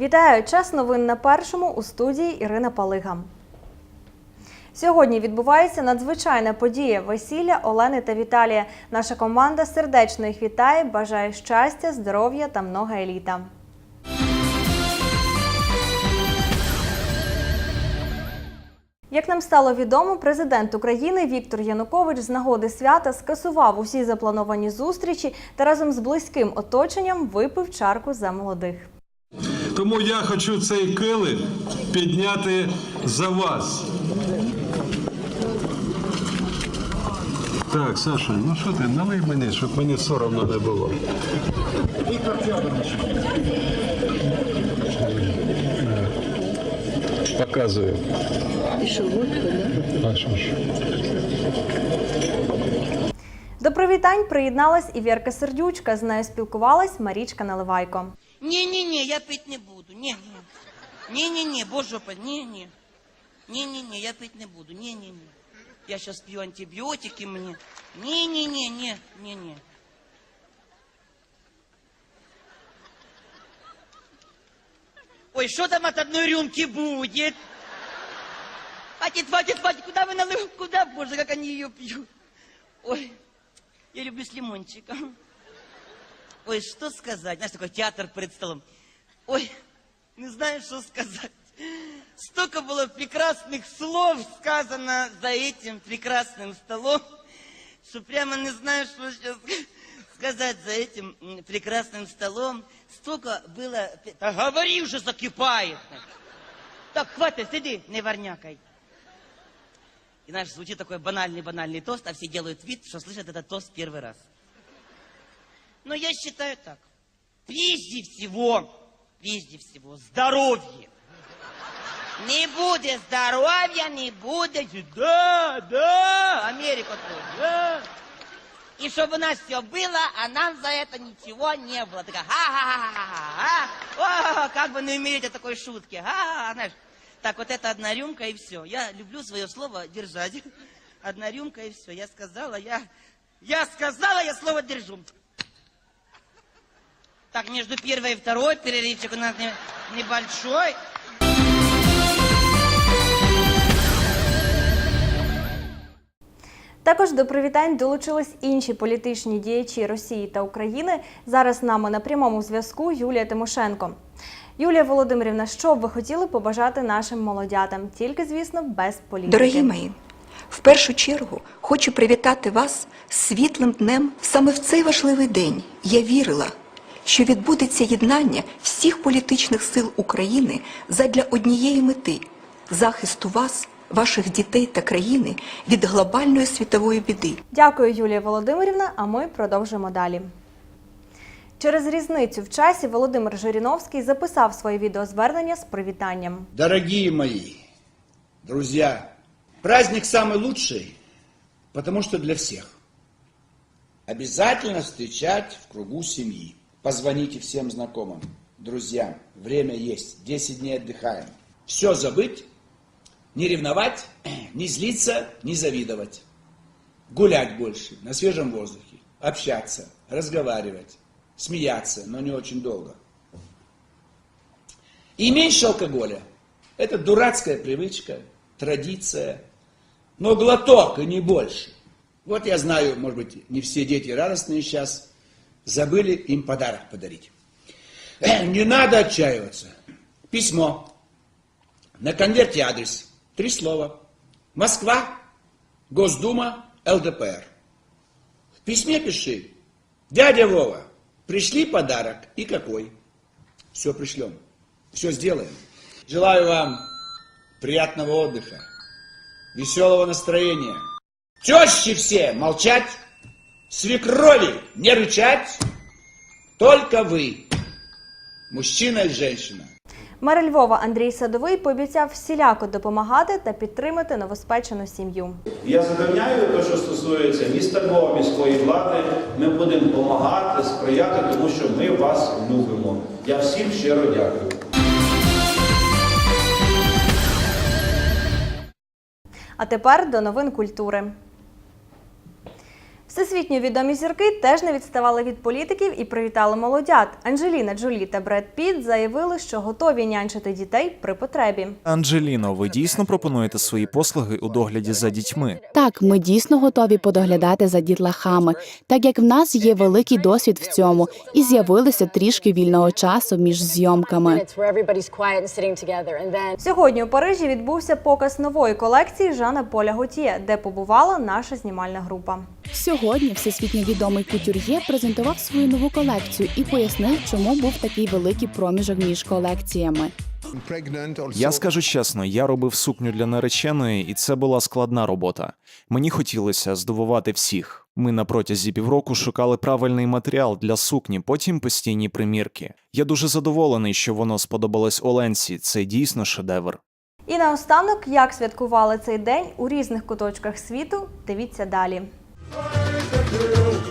Вітаю! Час новин на першому у студії Ірина Палига. Сьогодні відбувається надзвичайна подія весілля Олени та Віталія. Наша команда сердечно їх вітає, бажає щастя, здоров'я та много еліта. Як нам стало відомо, президент України Віктор Янукович з нагоди свята скасував усі заплановані зустрічі та разом з близьким оточенням випив чарку за молодих. Тому я хочу цей килим підняти за вас. Так, Саша, ну що ти, налий мені, щоб мені соромно не було. Показую. І що, водка, да? А що ж? До привітань приєдналась і Вірка Сердючка. З нею спілкувалась Марічка Наливайко. Не-не-не, я пить не буду. Не, не. Не-не-не, боже опа, не-не. Не-не-не, я пить не буду. Не-не-не. Я сейчас пью антибиотики мне. Не-не-не, не, не-не. Ой, что там от одной рюмки будет? Хватит, хватит, хватит, куда вы налили? Куда, боже, как они ее пьют? Ой, я люблю с лимончиком. Ой, что сказать? Знаешь, такой театр перед столом. Ой, не знаю, что сказать. Столько было прекрасных слов сказано за этим прекрасным столом, что прямо не знаю, что сейчас сказать за этим прекрасным столом. Столько было... Да говори уже, закипает. Так, хватит, сиди, не варнякай. И знаешь, звучит такой банальный-банальный тост, а все делают вид, что слышат этот тост первый раз. Но я считаю так. Прежде всего, прежде всего, здоровье. Не будет здоровья, не будет... Да, да, Америка тоже, да. И чтобы у нас все было, а нам за это ничего не было. Такая, ха-ха-ха-ха-ха. Как бы не умеете такой шутки. Ха, знаешь. Так, вот это одна рюмка и все. Я люблю свое слово держать. Одна рюмка и все. Я сказала, я... Я сказала, я слово держу. Так, между первой и второй перерывчик у нас не- небольшой. Також до привітань долучились інші політичні діячі Росії та України. Зараз з нами на прямому зв'язку Юлія Тимошенко. Юлія Володимирівна, що б ви хотіли побажати нашим молодятам? Тільки, звісно, без політики. Дорогі мої, в першу чергу хочу привітати вас з світлим днем саме в цей важливий день. Я вірила, що відбудеться єднання всіх політичних сил України задля однієї мети захисту вас, ваших дітей та країни від глобальної світової біди. Дякую, Юлія Володимирівна. А ми продовжимо далі. Через різницю в часі Володимир Жириновський записав своє відеозвернення з привітанням. Дорогие мои друзья, праздник самый лучший, потому что для всех. Обязательно встречать в кругу семьи. Позвоните всем знакомым, друзьям. Время есть. 10 дней отдыхаем. Все забыть, не ревновать, не злиться, не завидовать. Гулять больше, на свежем воздухе. Общаться, разговаривать, смеяться, но не очень долго. И меньше алкоголя. Это дурацкая привычка, традиция. Но глоток и не больше. Вот я знаю, может быть, не все дети радостные сейчас. Забыли им подарок подарить. Э, Не надо отчаиваться. Письмо. На конверте адрес. Три слова. Москва, Госдума, ЛДПР. В письме пиши. Дядя Вова, пришли подарок и какой? Все пришлем. Все сделаем. Желаю вам приятного отдыха, веселого настроения. Тещи все молчать, свекрови не рычать. Только вы, мужчина и женщина. Мер Львова Андрій Садовий пообіцяв всіляко допомагати та підтримати новоспечену сім'ю. Я запевняю, те, що стосується міста Львова, міської влади, ми будемо допомагати, сприяти, тому що ми вас любимо. Я всім щиро дякую. А тепер до новин культури. Всесвітньо відомі зірки теж не відставали від політиків і привітали молодят. Анджеліна Джолі та Бред Піт заявили, що готові нянчити дітей при потребі. Анджеліно, ви дійсно пропонуєте свої послуги у догляді за дітьми? Так, ми дійсно готові подоглядати за дітлахами, так як в нас є великий досвід в цьому, і з'явилося трішки вільного часу між зйомками. Сьогодні у Парижі відбувся показ нової колекції Жана Поля Готіє, де побувала наша знімальна група. Сьогодні всесвітньо відомий кутюр'є презентував свою нову колекцію і пояснив, чому був такий великий проміжок між колекціями. Я скажу чесно, я робив сукню для нареченої, і це була складна робота. Мені хотілося здивувати всіх. Ми на протязі півроку шукали правильний матеріал для сукні, потім постійні примірки. Я дуже задоволений, що воно сподобалось Оленсі. Це дійсно шедевр. І наостанок, як святкували цей день у різних куточках світу, дивіться далі. the girl.